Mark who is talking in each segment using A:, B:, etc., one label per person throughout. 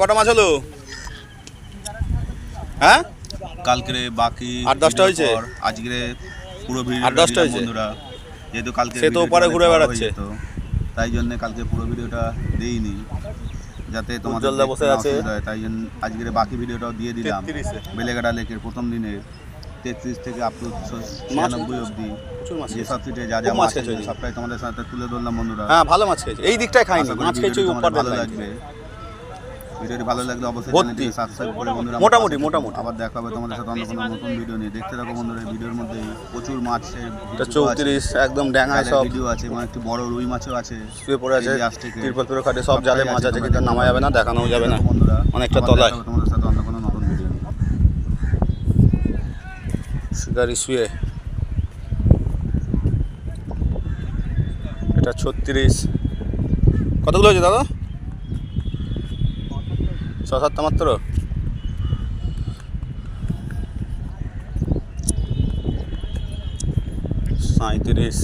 A: কটা মাছ হলো? হ্যাঁ?
B: কালকের বাকি
A: আট দশটা হয়েছে?
B: আজকে পুরো ভিডিও
A: আট দশটা হয়েছে?
B: বন্ধুরা। যেহেতু কালকে
A: সে তো ওপারে ঘুরে বেড়াচ্ছে।
B: তাই জন্য কালকে পুরো ভিডিওটা দেইনি। যাতে তোমাদের
A: বসে আছে।
B: তাই জন্য আজকের বাকি ভিডিওটাও দিয়ে দিলাম।
A: 33
B: বেলেঘাটা লেকের প্রথম দিনে তেত্রিশ থেকে আপ টু ছিয়ানব্বই সব সিটে যা যা
A: মাছ
B: সবটাই তোমাদের সাথে তুলে ধরলাম বন্ধুরা।
A: হ্যাঁ ভালো মাছ খেয়েছে। এই দিকটাই খাইনি মাছ খেয়েছে
B: ভালো লাগবে। ভিডিওটি ভালো লাগলে অবশ্যই
A: ভর্তি।
B: সাবস্ক্রাইব করে বন্ধুরা
A: মোটামুটি, মোটামুটি।
B: আবার দেখা হবে তোমাদের সাথে অন্য কোনো নতুন ভিডিও নিয়ে। দেখতে থাকো বন্ধুরা এই ভিডিওর মধ্যে প্রচুর
A: এটা চৌত্রিশ একদম ড্যাঙায় সব।
B: ভিডিও আছে মানে একটি বড় রুই মাছও আছে।
A: শুয়ে পড়ে আছে তিরপল পেরো খাটে সব জালে মাছ আছে কিন্তু নামা যাবে না দেখানো যাবে না।
B: বন্ধুরা
A: অনেকটা তলায়।
B: তোমাদের সাথে অন্য কোনো নতুন ভিডিও
A: শিকারি শুয়ে। এটা ছত্রিশ। কতগুলো হয়েছে দাদা? সাতটা মাত্র? সাঁত্রিশ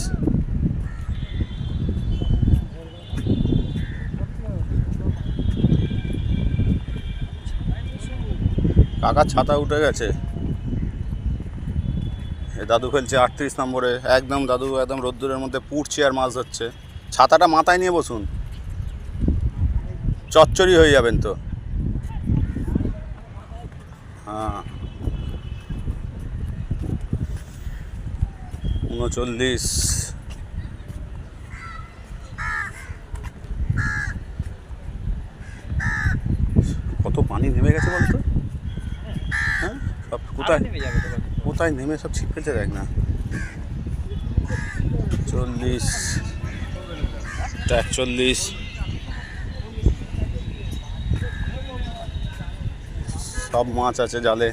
A: কাকার ছাতা উঠে গেছে। দাদু ফেলছে আটত্রিশ নম্বরে। একদম দাদু, একদম রোদ্দুরের মধ্যে পুড়ছে আর মাছ ধরছে। ছাতাটা মাথায় নিয়ে বসুন। চচ্চড়ি হয়ে যাবেন তো। উনচল্লিশ কত পানি নেমে গেছে বলতো হ্যাঁ সব কোথায় কোথায় নেমে সব ছিপ ফেলছে দেখ না চল্লিশ একচল্লিশ সব মাছ আছে জালে,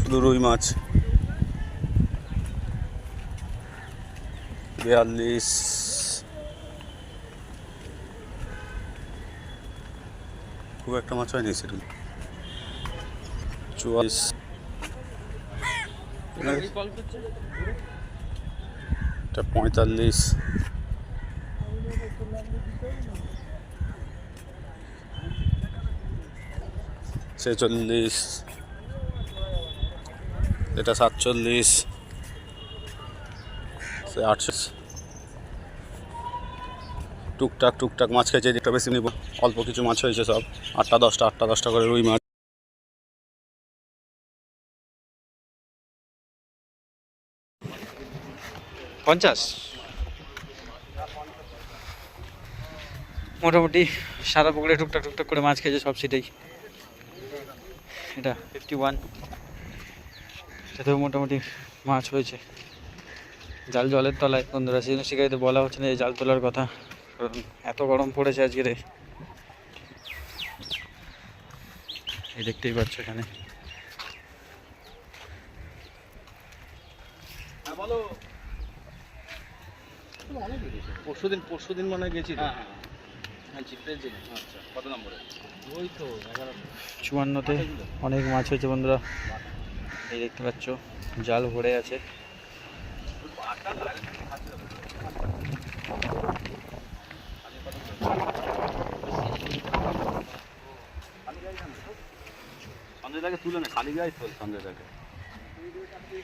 A: শুধু রুই মাছ। বিয়াল্লিশ। খুব একটা মাছ হয়নি সেরকম চুয়াল্লিশ। পঁয়তাল্লিশ। ছেচল্লিশ। এটা সাতচল্লিশ। আটশো টুকটাক টুকটাক মাছ খেয়েছে যেটা বেশি নিব। অল্প কিছু মাছ হয়েছে সব। আটটা, দশটা আটটা, দশটা করে রুই মাছ।
C: পঞ্চাশ। মোটামুটি সারা পুকুরে টুকটাক টুকটাক করে মাছ খেয়েছে সব সিটেই। এটা ফিফটি ওয়ান এতেও মোটামুটি মাছ হয়েছে। জাল জলের তলায় বন্ধুরা সেই জন্য শিকারিতে বলা হচ্ছে না যে জাল তোলার কথা। কারণ এত গরম পড়েছে আজকে রে এই দেখতেই পাচ্ছ এখানে।
A: পরশু দিন পরশু দিন মনে হয় গেছি কত নম্বরে
C: চুয়ান্নতে অনেক মাছ হয়েছে বন্ধুরা। এই দেখতে পাচ্ছ জাল ভরে আছে।
A: সঞ্জয়দাকে তুলে না খালি গায়ে তোল সঞ্জয়দাকে।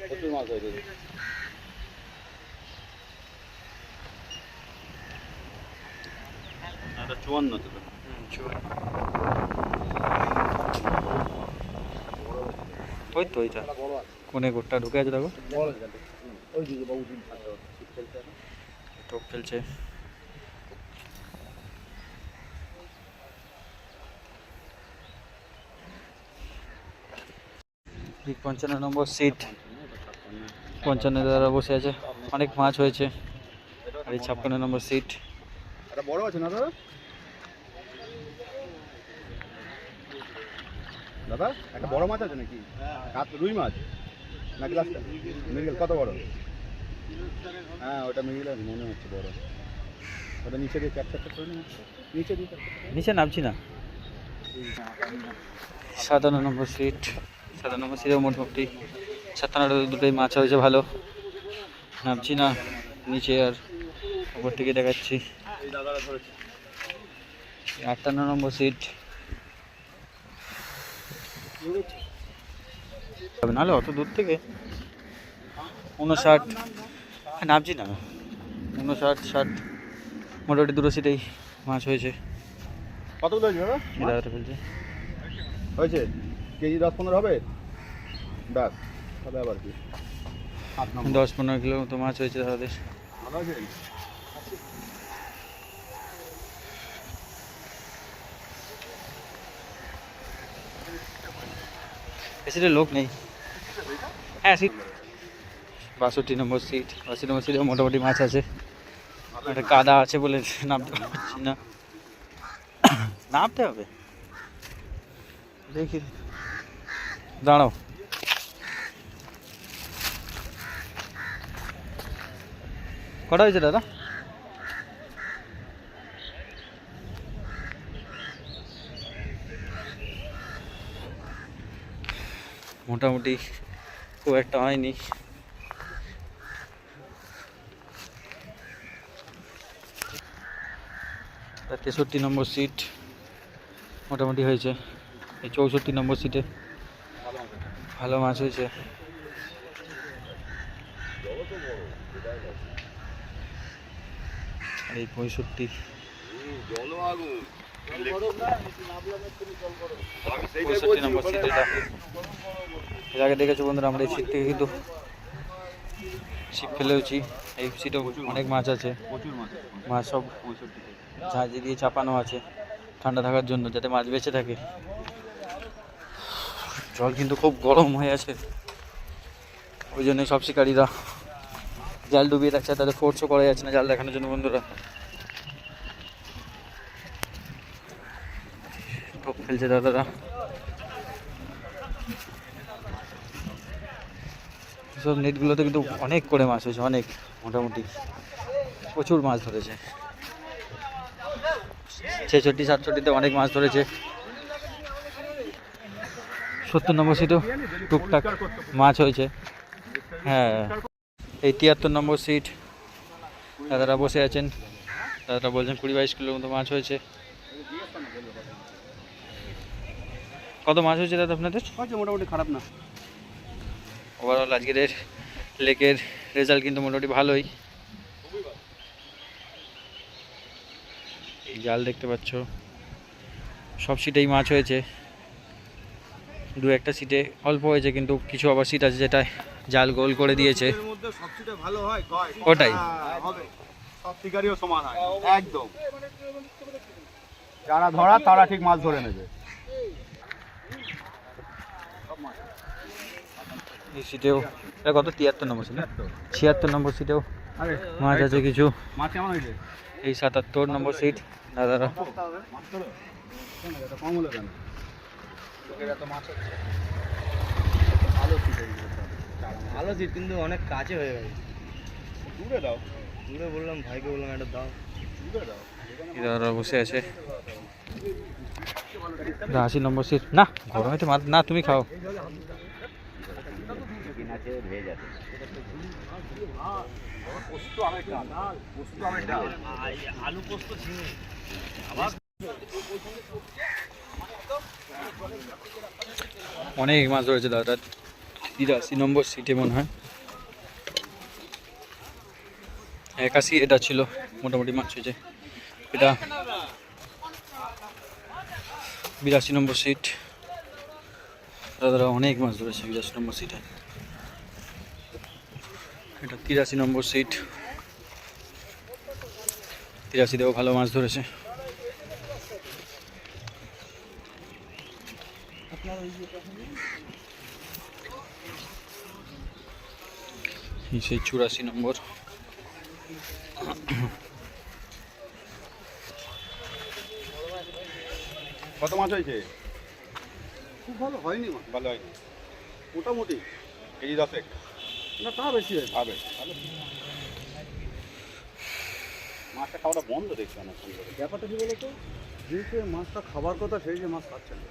A: প্রচুর মাছ হয়েছে। চুয়ান্ন তো
C: ওই তো ওইটা। কোনে গোটটা ঢুকে আছে দেখো। টোপ খেলছে। পঞ্চান্ন নম্বর সিট পঞ্চান্ন দাদা বসে আছে। অনেক মাছ হয়েছে। আর এই ছাপ্পান্ন নম্বর সিট
A: বড় আছে না দাদা? দাদা, একটা বড় মাছ আছে নাকি? রুই মাছ? না গ্লাসটা মৃগেল, কত বড়? হ্যাঁ ওটা মৃগেল মনে হচ্ছে বড়। ওটা নিচে দিয়ে চার চারটা করে নিচে দিয়ে
C: নিচে নামছি না। সাতান্ন নম্বর সিট, সাতান্ন নম্বর সিটেও মোটামুটি সাতান্ন দুটোই মাছ হয়েছে, ভালো। নামছি না, নিচে আর উপর থেকে দেখাচ্ছি। আটান্ন নম্বর সিট হবে নাহলে অত দূর থেকে উনষাট হ্যাঁ, নামছি না। উনষাট ষাট মোটামুটি দুটো সিটেই মাছ হয়েছে।
A: কতগুলো হয়েছে
C: ফেলছে।
A: হয়েছে? কেজি দশ পনেরো হবে? ব্যাস তাহলে আবার কি।
C: দশ পনেরো কিলো মতো মাছ হয়েছে তাদের
A: ভালো আছে
C: সিটে লোক নেই হ্যাঁ সিট বাষট্টি নম্বর সিট বাষট্টি নম্বর সিটে মোটামুটি মাছ আছে একটা কাদা আছে বলে নামতে পারছি না নামতে হবে দেখি দাঁড়াও কটা হয়েছে দাদা মোটামুটি খুব একটা হয়নি। তেষট্টি নম্বর সিট মোটামুটি হয়েছে। এই চৌষট্টি নম্বর সিটে ভালো মাছ হয়েছে। এই পঁয়ষট্টি। পঁয়ষট্টি নম্বর সিট এটা। এর আগে দেখেছ বন্ধুরা আমরা এই সিট থেকে কিন্তু ছিপ ফেলেওছি। এই সিটেও অনেক মাছ আছে।
B: প্রচুর মাছ
C: মাছ সব ঝাঁঝি দিয়ে চাপানো আছে ঠান্ডা থাকার জন্য যাতে মাছ বেঁচে থাকে। জল কিন্তু খুব গরম হয়ে আছে। ওই জন্য সব শিকারীরা জাল ডুবিয়ে রাখছে তাদের ফোর্সও করা যাচ্ছে না জাল দেখানোর জন্য বন্ধুরা। ফেলছে দাদারা। সব নেটগুলোতে কিন্তু অনেক করে মাছ হয়েছে, অনেক, মোটামুটি। প্রচুর মাছ ধরেছে। ছেষট্টি, সাতষট্টিতে অনেক মাছ ধরেছে। সত্তর নম্বর সিটেও টুকটাক মাছ হয়েছে। হ্যাঁ এই তিয়াত্তর নম্বর সিট, দাদারা বসে আছেন। দাদারা বলছেন কুড়ি, বাইশ কিলোর মতো মাছ হয়েছে। কত মাছ হয়েছে দাদা আপনাদের?
A: মোটামুটি খারাপ না।
C: ওভারঅল আজকের লেকের রেজাল্ট কিন্তু মোটামুটি ভালোই। জাল দেখতে পাচ্ছ। সব সিটেই মাছ হয়েছে। দু একটা সিটে অল্প হয়েছে কিন্তু কিছু আবার সিট আছে যেটা জাল গোল করে দিয়েছে।
A: হয়
C: ওটাই।
A: সমান হয়। একদম। যারা ধরা তারা ঠিক মাছ ধরে নেবে।
C: এই সিটেও এটা কত? তিয়াত্তর নম্বর সিট ছিয়াত্তর নম্বর সিটেও মাছ আছে কিছু। এই সাতাত্তর নম্বর সিট দাদারা।
A: ভালো
B: সিট কিন্তু অনেক কাছে হয়ে গেছে।
A: দূরে দাও।
B: দূরে বললাম ভাইকে বললাম একটা দাও।
A: দূরে দাও।
C: দাদারা বসে আছে। আশি নম্বর সিট। না গরমে তো না তুমি খাও।
B: আলু পোস্ত ঝিঙে
C: অনেক মাছ ধরেছে দাদা। তিরাশি নম্বর সিটে মনে হয়। একাশি এটা ছিল, মোটামুটি মাছ হয়েছে। এটা বিরাশি নম্বর সিট দাদারা অনেক মাছ ধরেছে বিরাশি নম্বর সিটে এটা তিরাশি নম্বর সিট তিরাশিতেও ভালো মাছ ধরেছে। সেই চুরাশি নম্বর।
A: কত মাছ হয়েছে? খুব ভালো হয়নি ভালো হয়নি। মোটামুটি। কেজি দশেক। না তা বেশি হবে মাছটা খাওয়াটা বন্ধ দেখছি অনেকক্ষণ ধরে। ব্যাপারটা কি বলতো? যে মাছটা খাবার কথা সেই যে মাছ খাচ্ছে না।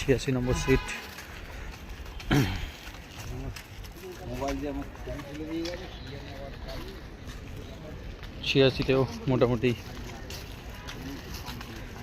C: ছিয়াশি নম্বর সিট ছিয়াশিতেও মোটামুটি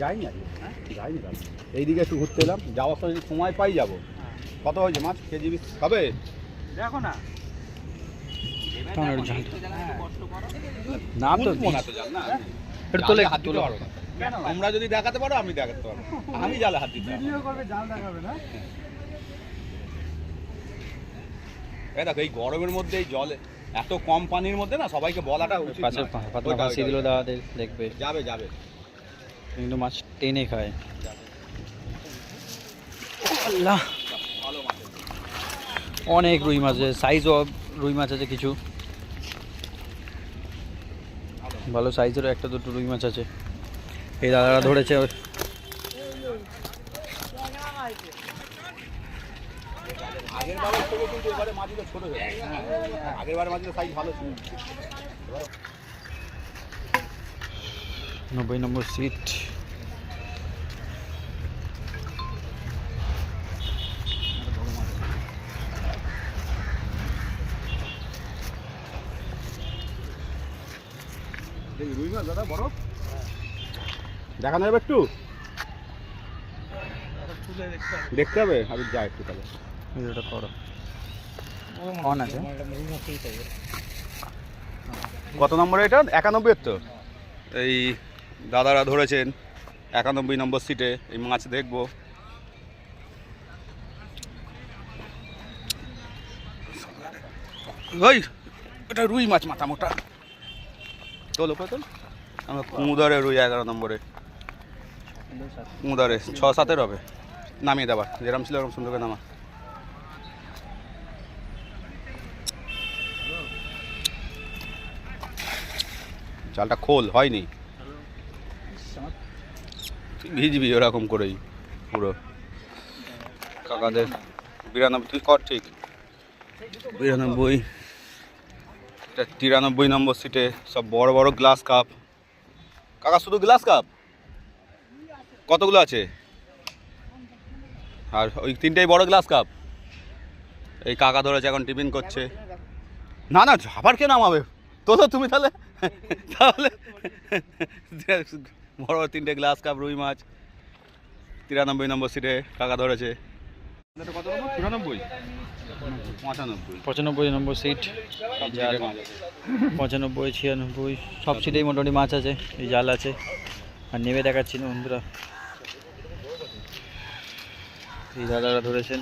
A: যাইনি আজকে। যাইনি দাদা এইদিকে একটু ঘুরতে এলাম যাওয়ার সময় যদি সময় পাই যাব। কত হয়েছে মাছ? কেজি বিশ? হবে
C: ঝালটা না।
A: না তো না
C: একটু তোলে,
A: হাত দিতে
C: তোলো।
A: না। তোমরা যদি দেখাতে পারো আমি দেখাতে পারব। আমি জালে হাত দিতে পারব। এই দেখো এই গরমের মধ্যে এই জলে এত কম পানির মধ্যে না সবাইকে বলাটা উচিত
C: পাশে। পাতলা
A: ওইটা,
C: ফাঁসি দিল
A: ওইটা।
C: দাদা দেখবে।
A: যাবে যাবে।
C: কিন্তু মাছ টেনে খায়। আল্লাহ। অনেক রুই মাছ আছে সাইজও রুই মাছ আছে কিছু। ভালো। সাইজেরও একটা দুটো রুই মাছ আছে। এই দাদারা ধরেছে।
A: আগের বারের থেকে কিন্তু এবারে মাছগুলো ছোট হয়ে আগের বারে মাছগুলো সাইজ ভালো ছিল।
C: নব্বই নম্বর সিট
A: দেখি রুই মাছ দাদা বড়? দেখানো যাবে একটু? দেখতে হবে আমি যাই একটু তাহলে।
C: ভিডিওটা করো অন আছে
A: কত নম্বর এটা? একানব্বই তো। এই দাদারা ধরেছেন একানব্বই নম্বর সিটে এই মাছ দেখব। ওই এটা রুই মাছ মাথা মোটা তোল উপরে তোল। আমরা কুমুদারে রুই এগারো নম্বরে। কুমুদারে ছ সাতের হবে। নামিয়ে দেবার। যেরকম ছিল এরকম সুন্দর করে নামা। চালটা খোল, হয়নি। ভিজবি ওরকম করেই, পুরো। কাকাদের বিরানব্বই, তুই কর ঠিক। বিরানব্বই তিরানব্বই নম্বর সিটে সব বড় বড় গ্লাস কাপ কাকা, শুধু গ্লাস কাপ কতগুলো আছে? আর ওই তিনটেই বড় গ্লাস কাপ এই কাকা ধরেছে এখন টিফিন করছে। না না, আবার কে নামাবে? তোলো তুমি তাহলে। তাহলে। বড় বড় তিনটে গ্লাস কাপ রুই মাছ। তিরানব্বই নম্বর সিটে কাকা ধরেছে। কত নম্বর? চুরানব্বই পঁচানব্বই।
C: পঁচানব্বই নম্বর সিট জাল। পঁচানব্বই ছিয়ানব্বই সব সিটেই মোটামুটি মাছ আছে এই জাল আছে। আর নেমে দেখাচ্ছি না বন্ধুরা। এই দাদারা ধরেছেন।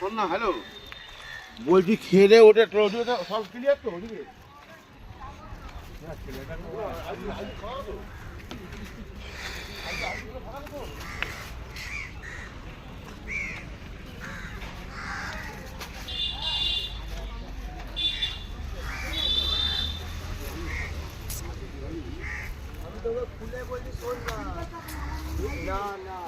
A: শোন না হ্যালো বলছি খেয়ে দে ওটা ওটা সব ক্লিয়ার তো ওদিকে। খুলে বলছি শোন না না।